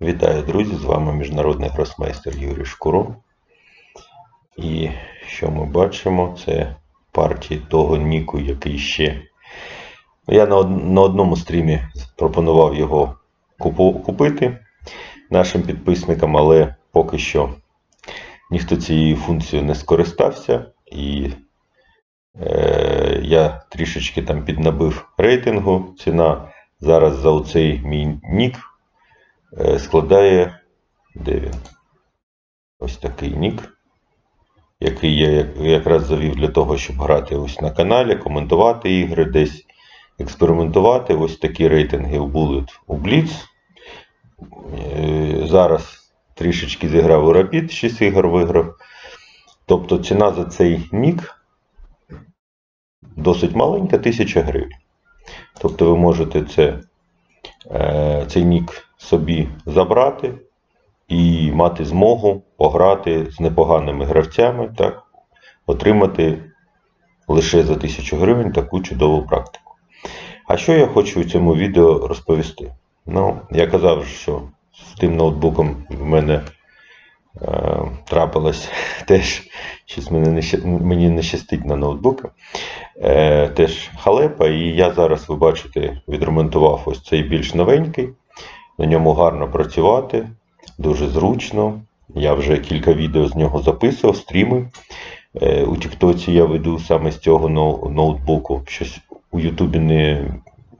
Вітаю, друзі! З вами міжнародний гросмейстер Юрій Шкуро. І що ми бачимо, це партії того Ніку, який ще. Я на, од- на одному стрімі пропонував його купити нашим підписникам, але поки що ніхто цією функцією не скористався. І е, я трішечки там піднабив рейтингу. Ціна зараз за оцей мій нік складає. Де? Ось такий нік, який я якраз завів для того, щоб грати ось на каналі, коментувати ігри, десь експериментувати. Ось такі рейтинги були у Blitz. Е, Зараз трішечки зіграв у Rapid, 6 ігор виграв. Тобто ціна за цей нік досить маленька, 1000 гривень. Тобто ви можете це, е, цей нік собі забрати і мати змогу пограти з непоганими гравцями, так, отримати лише за 1000 гривень таку чудову практику. А що я хочу у цьому відео розповісти? Ну, я казав, що з тим ноутбуком в мене е, трапилось теж щось мені не, мені не щастить на ноутбуки. Е, теж халепа, і я зараз, ви бачите, відремонтував ось цей більш новенький. На ньому гарно працювати, дуже зручно. Я вже кілька відео з нього записував, стріми. Е, у Тіктоці я веду саме з цього ноутбуку. Щось у Ютубі не,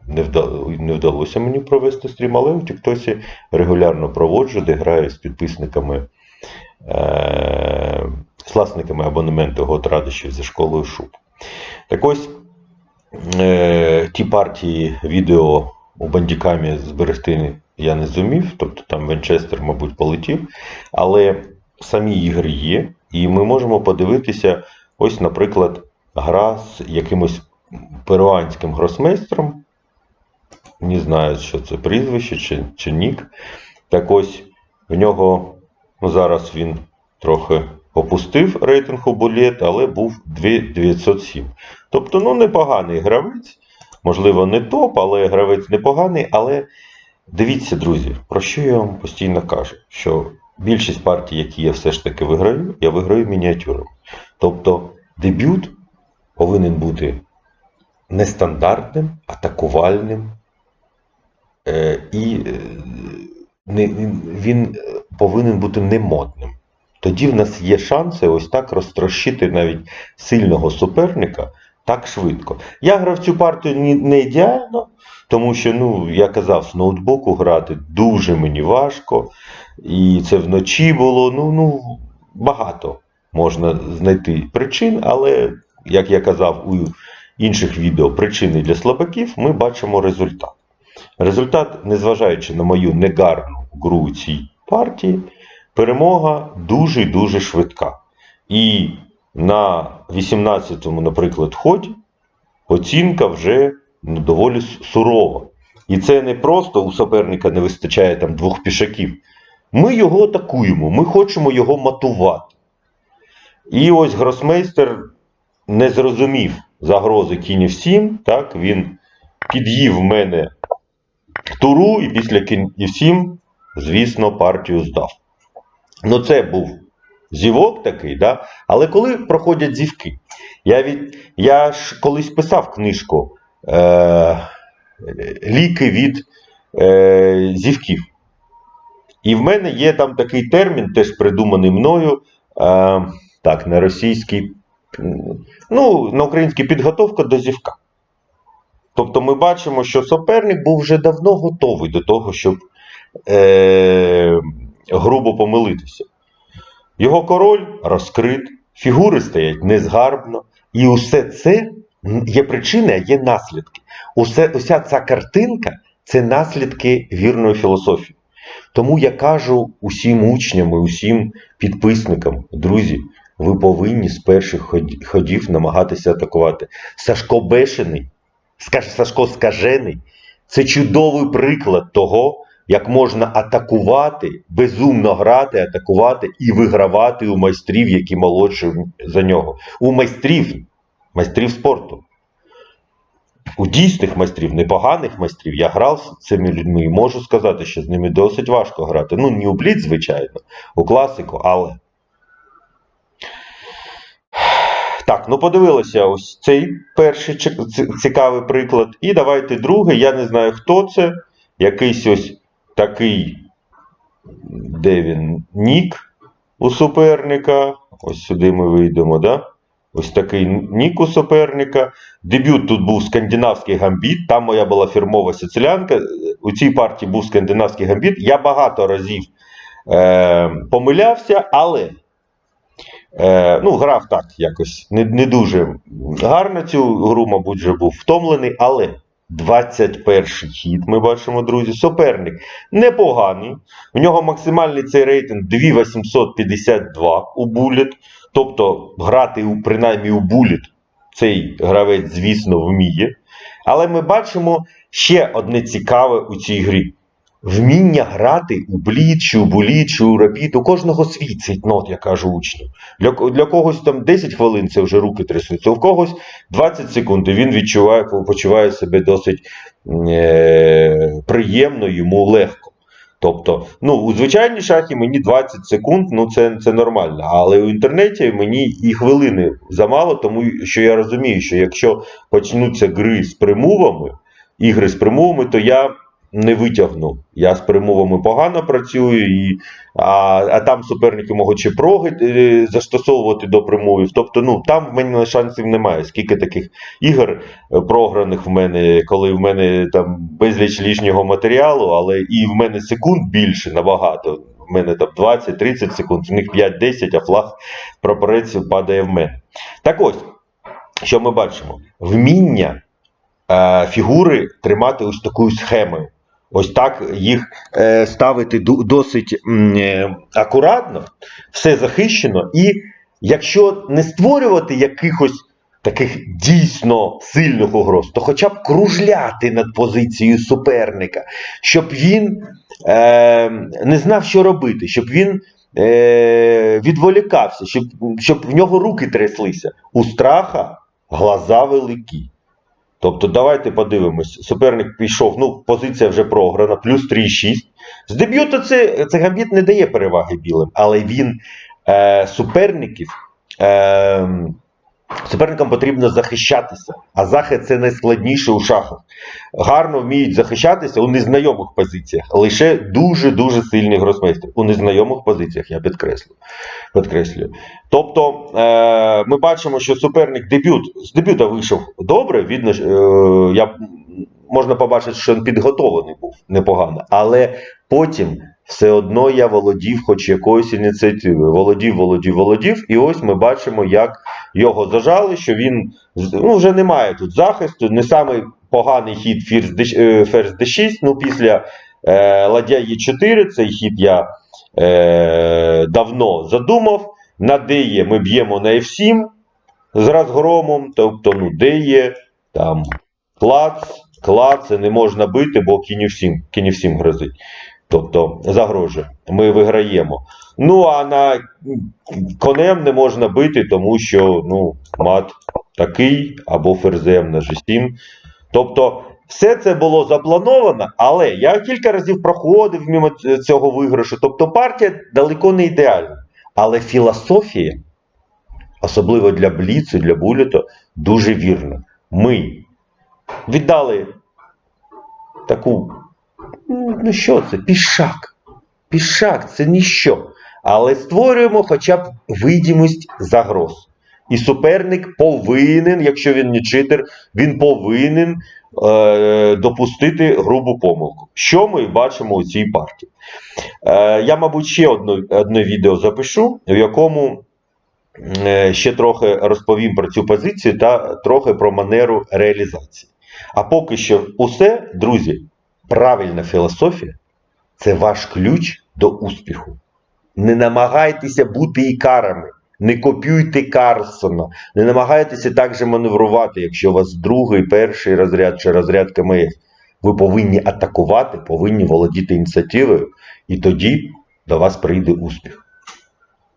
не, вда- не вдалося мені провести стрім, але у Тіктоці регулярно проводжу, де граю з підписниками, е, з власниками абонементу год радощів зі школою Шуб. Так ось е, ті партії відео у бандікамі зберегти я не зумів, тобто там Венчестер, мабуть, полетів. Але самі ігри є, і ми можемо подивитися, ось, наприклад, гра з якимось перуанським гросмейстром. Не знаю, що це прізвище чи, чи нік. Так ось в нього зараз він трохи опустив рейтинг у булет, але був 2907. Тобто, ну, непоганий гравець. Можливо, не топ, але гравець непоганий. Але дивіться, друзі, про що я вам постійно кажу? Що більшість партій, які я все ж таки виграю, я виграю мініатюрами. Тобто, дебют повинен бути нестандартним, атакувальним. Е, і е, він повинен бути немодним. Тоді в нас є шанси ось так розтрощити навіть сильного суперника так швидко. Я грав цю партію не ідеально, тому що, ну, я казав, з ноутбуку грати дуже мені важко. І це вночі було, ну, ну, багато можна знайти причин, але, як я казав у інших відео, причини для слабаків, ми бачимо результат. Результат, незважаючи на мою негарну гру цій партії, перемога дуже і дуже швидка. І на 18-му, наприклад, ході оцінка вже доволі сурова. І це не просто у суперника не вистачає там двох пішаків. Ми його атакуємо, ми хочемо його матувати. І ось гросмейстер не зрозумів загрози кінь 7, так, він під'їв мене туру і після кінь 7, звісно, партію здав. Ну, це був зівок такий, да? але коли проходять зівки, я, від, я ж колись писав книжку е, Ліки від е, зівків. І в мене є там такий термін, теж придуманий мною. Е, так, на російський, ну, на український підготовка до зівка. Тобто ми бачимо, що суперник був вже давно готовий до того, щоб е, грубо помилитися. Його король розкрит, фігури стоять незгарбно, і усе це є причини, а є наслідки. Усе, уся ця картинка це наслідки вірної філософії. Тому я кажу усім учням і усім підписникам, друзі, ви повинні з перших ходів намагатися атакувати. Сашко Бешений, Сашко Скажений, це чудовий приклад того, як можна атакувати, безумно грати, атакувати і вигравати у майстрів, які молодші за нього. У майстрів, майстрів спорту. у дійсних майстрів, непоганих майстрів, я грав з цими людьми і можу сказати, що з ними досить важко грати. Ну, не у бліц, звичайно, у класику, але. Так, ну подивилися ось цей перший цікавий приклад. І давайте другий. Я не знаю, хто це. Якийсь ось такий, де він, нік у суперника. Ось сюди ми вийдемо, да? Ось такий нік у суперника. Дебют тут був скандинавський гамбіт. Там моя була фірмова сицилянка. У цій партії був скандинавський гамбіт. Я багато разів е, помилявся, але е, ну, грав так якось не, не дуже гарно цю гру, мабуть, вже був втомлений, але 21 хід ми бачимо, друзі. Суперник непоганий. У нього максимальний цей рейтинг 2852 у буліт. Тобто грати принаймні у буліт цей гравець, звісно, вміє. Але ми бачимо ще одне цікаве у цій грі. Вміння грати у бліт, чи у буліт, рапіт, у кожного свій цейтнот, я кажу учню. Для, для когось там 10 хвилин це вже руки трясуться, у когось 20 секунд, і він відчуває, почуває себе досить е, приємно, йому легко. Тобто, ну, у звичайній шахі мені 20 секунд, ну це, це нормально. Але у інтернеті мені і хвилини замало, тому що я розумію, що якщо почнуться гри з примовами, ігри з примовами, то я не витягну. Я з примовами погано працюю, і, а, а там суперники можуть чи проги е, застосовувати до примовів. Тобто, ну там в мене шансів немає. Скільки таких ігор е, програних в мене, коли в мене там безліч лишнього матеріалу, але і в мене секунд більше набагато. В мене там 20-30 секунд, в них 5-10, а флаг прапорець падає в мене. Так ось, що ми бачимо? Вміння е, фігури тримати ось такою схемою. Ось так їх е, ставити досить е, акуратно, все захищено. І якщо не створювати якихось таких дійсно сильних угроз, то хоча б кружляти над позицією суперника, щоб він е, не знав, що робити, щоб він е, відволікався, щоб, щоб в нього руки тряслися. У страха глаза великі. Тобто, давайте подивимось. Суперник пішов, ну, позиція вже програна, плюс 3-6. З дебюта це, це гамбіт не дає переваги білим, але він е, суперників. Е, Суперникам потрібно захищатися, а захист це найскладніше у шахах. Гарно вміють захищатися у незнайомих позиціях. Лише дуже-дуже сильний гросмейстер. У незнайомих позиціях, я підкреслю. Тобто е, ми бачимо, що суперник дебют з дебюта вийшов добре. Видно, е, я, можна побачити, що він підготовлений був непогано. Але потім все одно я володів хоч якоюсь ініціативою. Володів, володів, володів. І ось ми бачимо, як його зажали, що він ну, вже немає тут захисту. Не самий поганий хід ферзь D, е, ферзь D6. Ну, після е, ладья Е4 цей хід я е, давно задумав. На Де ми б'ємо на F7 з розгромом. Тобто, ну, Де там клац, клац, не можна бити, бо кінь F7, кінь F7 грозить. Тобто загрожує. Ми виграємо. Ну, а на конем не можна бити, тому що ну, мат такий, або ферзем на G7. Тобто, все це було заплановано, але я кілька разів проходив мимо цього виграшу. Тобто партія далеко не ідеальна. Але філософія, особливо для Бліцу, для Буліта, дуже вірна. Ми віддали таку, ну, ну що це, пішак. Пішак це ніщо. Але створюємо хоча б видимість загроз. І суперник повинен, якщо він не читер, він повинен е, допустити грубу помилку. Що ми бачимо у цій партії? Е, я, мабуть, ще одно, одне відео запишу, в якому е, ще трохи розповім про цю позицію та трохи про манеру реалізації. А поки що усе, друзі, правильна філософія це ваш ключ до успіху. Не намагайтеся бути ікарами. Не копіюйте Карлсона, не намагайтеся так же маневрувати, якщо у вас другий, перший розряд чи розряд КМС. Ви повинні атакувати, повинні володіти ініціативою, і тоді до вас прийде успіх.